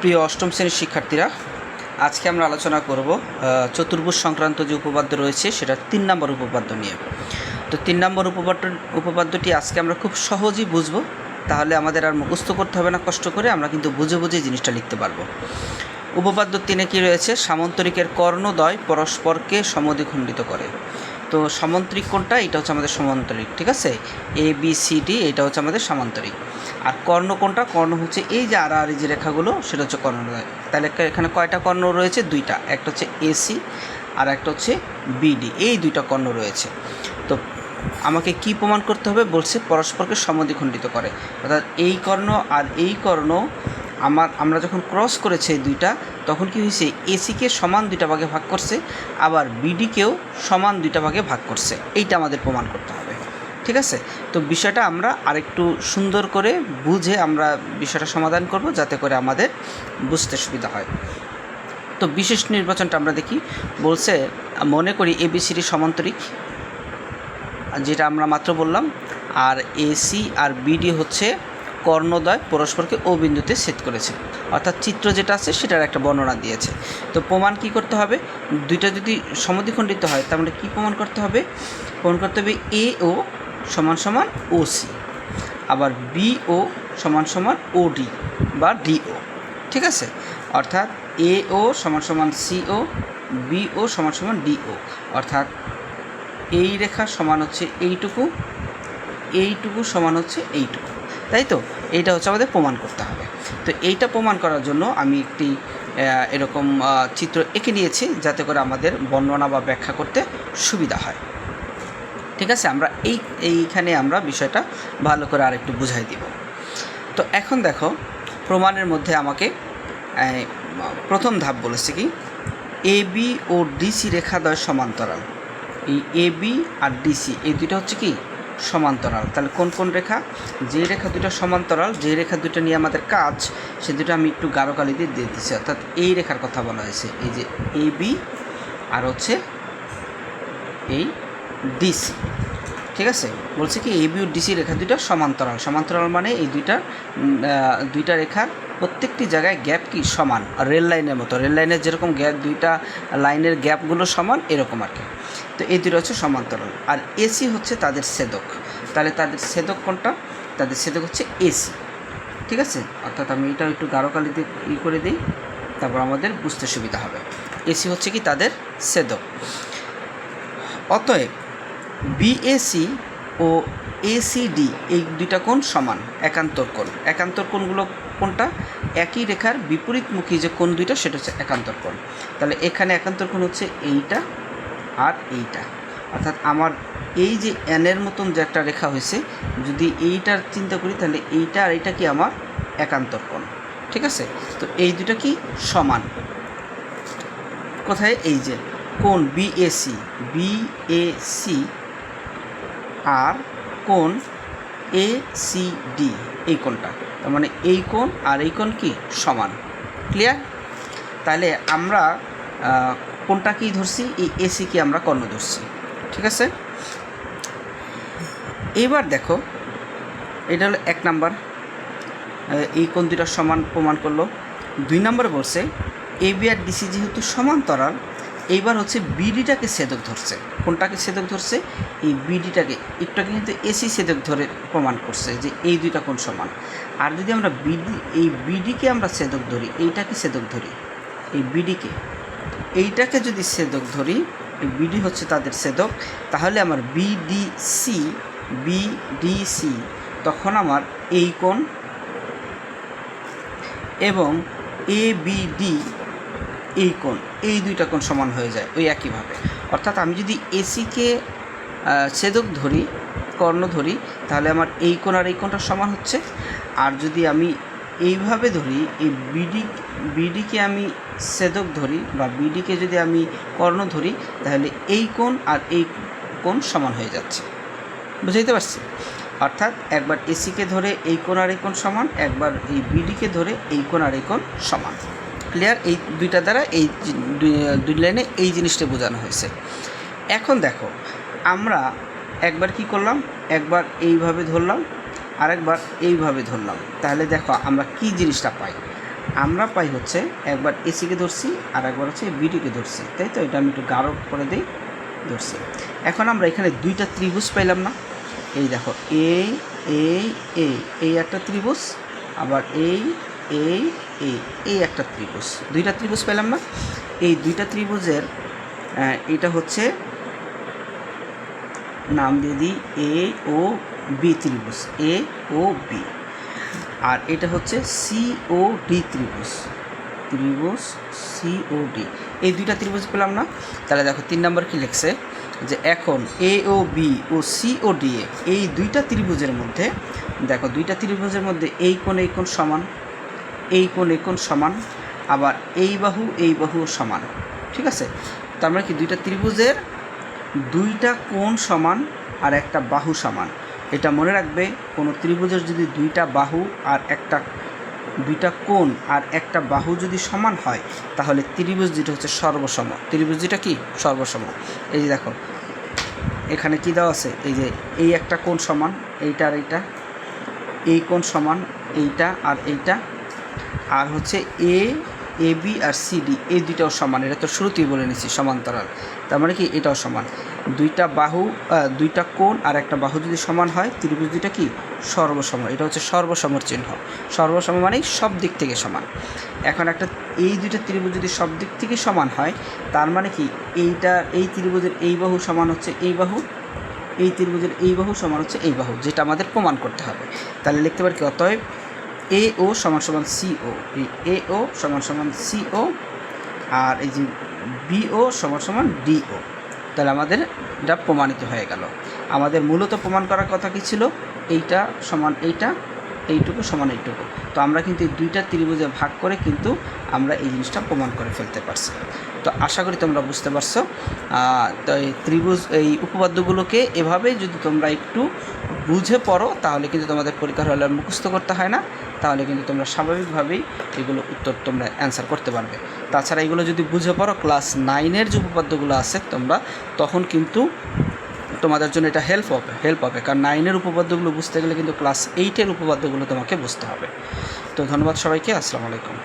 প্রিয় অষ্টম শ্রেণির শিক্ষার্থীরা, আজকে আমরা আলোচনা করব চতুর্ভুজ সংক্রান্ত যে উপপাদ্য রয়েছে সেটা তিন নম্বর উপপাদ্য নিয়ে। তো তিন নম্বর উপপাদ্য, উপপাদ্যটি আজকে আমরা খুব সহজেই বুঝব, তাহলে আমাদের আর মুখস্থ করতে হবে না কষ্ট করে, আমরা কিন্তু বুঝে বুঝে জিনিসটা লিখতে পারব। উপপাদ্য তিনে কি রয়েছে? সামন্তরিকের কর্ণদ্বয় পরস্পরকে সমদ্বিখণ্ডিত করে। তো সামন্তরিক কোনটা এটা হচ্ছে আমাদের সমান্তরিক, ঠিক আছে? এ বি সি ডি এটা হচ্ছে আমাদের সামান্তরিক। আর কর্ণ কোনটা কর্ণ হচ্ছে এই যে আর আর যে রেখাগুলো, সেটা হচ্ছে কর্ণদ্বয় তাহলে এখানে কয়টা কর্ণ রয়েছে? দুইটা, একটা হচ্ছে এসি আর একটা হচ্ছে বিডি এই দুইটা কর্ণ রয়েছে। তো আমাকে কি প্রমাণ করতে হবে? বলছে পরস্পরকে সমদ্বিখণ্ডিত করে। অর্থাৎ এই কর্ণ আর এই কর্ণ, আমার আমরা যখন ক্রস করেছি এই দুইটা তখন কি হয়েছে? এসিকে সমান দুইটা ভাগে ভাগ করছে, আবার বিডিকেও সমান দুইটা ভাগে ভাগ করছে। এইটা আমাদের প্রমাণ করতে হবে। ঠিক আছে? তো বিষয়টা আমরা আরেকটু সুন্দর করে বুঝে আমরা বিষয়টা সমাধান করব, যাতে করে আমাদের বুঝতে সুবিধা হয়। তো বিশেষ নির্বাচনটা আমরা দেখি, বলছে, মনে করি এবিসিডি সমান্তরিক, যেটা আমরা মাত্র বললাম, আর এসি আর বিডি হচ্ছে কর্ণদ্বয় পরস্পরকে ও বিন্দুতে ছেদ করেছে। অর্থাৎ চিত্র যেটা আছে সেটার একটা বর্ণনা দিয়েছে। তো প্রমাণ কি করতে হবে? দুইটা যদি সমদ্বিখণ্ডিত হয়, তার মানে কী প্রমাণ করতে হবে? প্রমাণ করতে হবে এ ও সমান সমান ও সি আবার বি ও সমান সমান ও ডি বা ডিও ঠিক আছে? অর্থাৎ এ ও সমান সমান সি ও বি ও সমান সমান ডিও অর্থাৎ এই রেখা সমান হচ্ছে এইটুকু এইটুকু সমান হচ্ছে এইটুকু। তাই তো? এইটা হচ্ছে আমাদের প্রমাণ করতে হবে। তো এইটা প্রমাণ করার জন্য আমি একটি এরকম চিত্র এঁকে নিয়েছি যাতে করে আমাদের বর্ণনা বা ব্যাখ্যা করতে সুবিধা হয়। ঠিক আছে? আমরা এই, এইখানে আমরা বিষয়টা ভালো করে আর একটু বুঝাই দিব। তো এখন দেখো, প্রমাণের মধ্যে আমাকে প্রথম ধাপ বলেছে কি? এ বি ও ডিসি রেখাদ্বয় সমান্তরাল। এই এ বি আর ডিসি এই দুটো হচ্ছে কি? সমান্তরাল। তাহলে কোন কোন রেখা? যে রেখা দুটো সমান্তরাল যে রেখা দুটো নিয়ে আমাদের কাজ, সে দুটো আমি একটু গাঢ় কালি দিয়ে দিয়ে দিচ্ছি। অর্থাৎ এই রেখার কথা বলা হয়েছে। এই যে এ বি আর হচ্ছে এই ডিসি ঠিক আছে? বলছে কি এবি ও ডিসি রেখা দুইটা সমান্তরাল। সমান্তরাল মানে এই দুইটা দুইটা রেখার প্রত্যেকটি জায়গায় গ্যাপ কি? সমান। রেল লাইনের মতো। রেল লাইনের যেরকম গ্যাপ, দুইটা লাইনের গ্যাপগুলো সমান, এরকম আর কি। তো এই দুটো হচ্ছে সমান্তরাল। আর এসি হচ্ছে তাদের সেদক তাহলে তাদের সেদক কোনটা? তাদের সেদক হচ্ছে এসি ঠিক আছে? অর্থাৎ আমি এটা একটু গাঢ় কালিতে ই করে দিই, তারপর আমাদের বুঝতে সুবিধা হবে। এসি হচ্ছে কি তাদের সেদক অতএব বিএসি ও এসিডি এই দুইটা কোণ সমান, একান্তর কোণ। একান্তর কোণগুলো কোনটা? একই রেখার বিপরীতমুখী যে কোণ দুইটা, সেটা হচ্ছে একান্তর কোণ। তাহলে এখানে একান্তর কোণ হচ্ছে এইটা আর এইটা। অর্থাৎ আমার এই যে এনের মতন যে একটা রেখা হয়েছে, যদি এইটার চিন্তা করি, তাহলে এইটা আর এইটা কি আমার একান্তর কোণ। ঠিক আছে? তো এই দুটা কি সমান? কোথায়? এই যে কোন বিএসি বিএসি আর কোন এসিডি এই কোনটা তার মানে এই কোন আর এই কোন কি? সমান। ক্লিয়ার তাহলে আমরা কোনটা কি ধরছি? এই এসিকে আমরা কর্ণ ধরছি। ঠিক আছে? এবার দেখো, এটা হলো এক নাম্বার। এই কোণ দুটা সমান প্রমাণ করল। দুই নম্বরে বলছে, এ, বি আর ডিসি যেহেতু সমান্তরাল, এইবার হচ্ছে বিডিটাকে ছেদক ধরছে। কোনটাকে ছেদক ধরছে? এই বিডিটাকে। একটাকে কিন্তু এসি ছেদক ধরে প্রমাণ করছে যে এই দুইটা কোণ সমান। আর যদি আমরা বিডি এই বিডিকে আমরা ছেদক ধরি, এইটাকে ছেদক ধরি, এই বিডিকে। এইটাকে যদি ছেদক ধরি বিডি হচ্ছে তাদের ছেদক তাহলে আমার বিডিসি বিডিসি তখন আমার এই কোণ এবং এ বি ডি এই কোণ, এই দুইটা কোণ সমান হয়ে যায় ওই একইভাবে। অর্থাৎ আমি যদি এসিকে ছেদক ধরি, কর্ণ ধরি, তাহলে আমার এই কোণ আর এই কোণটা সমান হচ্ছে। আর যদি আমি এইভাবে ধরি, এই বিডি বিডিকে আমি ছেদক ধরি বা বিডিকে যদি আমি কর্ণ ধরি, তাহলে এই কোণ আর এই কোণ সমান হয়ে যাচ্ছে। বুঝাইতে পারছি? অর্থাৎ একবার এসিকে ধরে এই কোণ আর এই কোণ সমান, একবার এই বিডিকে ধরে এই কোণ আর এই কোণ সমান। ক্লিয়ার এই দুইটা দ্বারা এই দুই লাইনে এই জিনিসটা বোঝানো হয়েছে। এখন দেখো, আমরা একবার কি করলাম? একবার এইভাবে ধরলাম আরেকবার এইভাবে ধরলাম। তাহলে দেখো আমরা কি জিনিসটা পাই? আমরা পাই হচ্ছে একবার এসিকে ধরছি আর একবার হচ্ছে বিডিকে ধরছি। তাই তো? এটা আমি একটু গাঢ় করে দিই, ধরছি। এখন আমরা এখানে দুইটা ত্রিভুজ পাইলাম না। এই দেখো এই এই এই এই একটা ত্রিভুজ, আবার এই এই এই এই একটা ত্রিভুজ। দুইটা ত্রিভুজ পেলাম না। এই দুইটা ত্রিভুজের এটা হচ্ছে নাম দিয়ে দিই এ ও বি ত্রিভুজ। এ ও বি আর এটা হচ্ছে সি ও ডি ত্রিভুজ। ত্রিভুজ সি ও ডি এই দুইটা ত্রিভুজ পেলাম না। তাহলে দেখো তিন নম্বর কি লিখছে? যে এখন A O B O C O D এ এই দুইটা ত্রিভুজের মধ্যে, দেখো দুইটা ত্রিভুজের মধ্যে এই কোণ এই কোণ সমান, এই কোণ এই কোণ সমান, আবার এই বাহু এই বাহু সমান। ঠিক আছে? তার মানে কি দুইটা ত্রিভুজের দুইটা কোণ সমান আর একটা বাহু সমান। এটা মনে রাখবে, কোনো ত্রিভুজের যদি দুইটা বাহু আর একটা, দুইটা কোণ আর একটা বাহু যদি সমান হয়, তাহলে ত্রিভুজ যেটা হচ্ছে সর্বসম। ত্রিভুজ যেটা কি? সর্বসম। এই যে দেখো, এখানে কি দেওয়া আছে? এই যে এই একটা কোণ সমান, এইটা আর এইটা, এই কোণ সমান, এইটা আর এইটা। আর হচ্ছে এ এ বি আর সি ডি এই দুইটাও সমান। এটা তো শুরুতেই বলে নিচ্ছি সমান্তরাল। তার মানে কি? এটাও সমান। দুইটা বাহু দুইটা কোণ আর একটা বাহু যদি সমান হয়, ত্রিভুজ দুইটা কি? সর্বসম। এটা হচ্ছে সর্বসমর চিহ্ন। সর্বসম মানেই সব দিক থেকে সমান। এখন একটা, এই দুইটা ত্রিভুজ যদি সব দিক থেকে সমান হয়, তার মানে কি? এইটা, এই ত্রিভুজের এই বাহু সমান হচ্ছে এই বাহু, এই ত্রিভুজের এই বাহু সমান হচ্ছে এই বাহু, যেটা আমাদের প্রমাণ করতে হবে। তাহলে লিখতে পারি কি? অতএব এ ও সমান সমান সিও এই এ ও সমান সমান সিও আর এই যে বিও সমান সমান ডিও তাহলে আমাদের এটা প্রমাণিত হয়ে গেল। আমাদের মূলত প্রমাণ করার কথা কি ছিল? এইটা সমান এইটা এইটুকু সমান এইটুকু। তো আমরা কিন্তু এই দুইটা ত্রিভুজে ভাগ করে কিন্তু আমরা এই জিনিসটা প্রমাণ করে ফেলতে পারছি। তো আশা করি তোমরা বুঝতে পারছ। তো এই ত্রিভুজ, এই উপপাদ্যগুলোকে এভাবেই যদি তোমরা একটু বুঝে পড়ো, তাহলে কিন্তু তোমাদের পরীক্ষার হলে মুখস্থ করতে হয় না। তাহলে কিন্তু তোমরা স্বাভাবিকভাবেই এগুলো উত্তর তোমরা অ্যান্সার করতে পারবে। তাছাড়া এগুলো যদি বুঝে পড়ো ক্লাস নাইনের যে উপপাদ্যগুলো আছে তোমরা, তখন কিন্তু তোমাদের জন্য এটা হেল্প হবে হেল্প হবে। কারণ নাইনের উপপাদ্যগুলো বুঝতে গেলে কিন্তু ক্লাস এইটের উপপাদ্যগুলো তোমাকে বুঝতে হবে। তো ধন্যবাদ সবাইকে, আসসালামু আলাইকুম।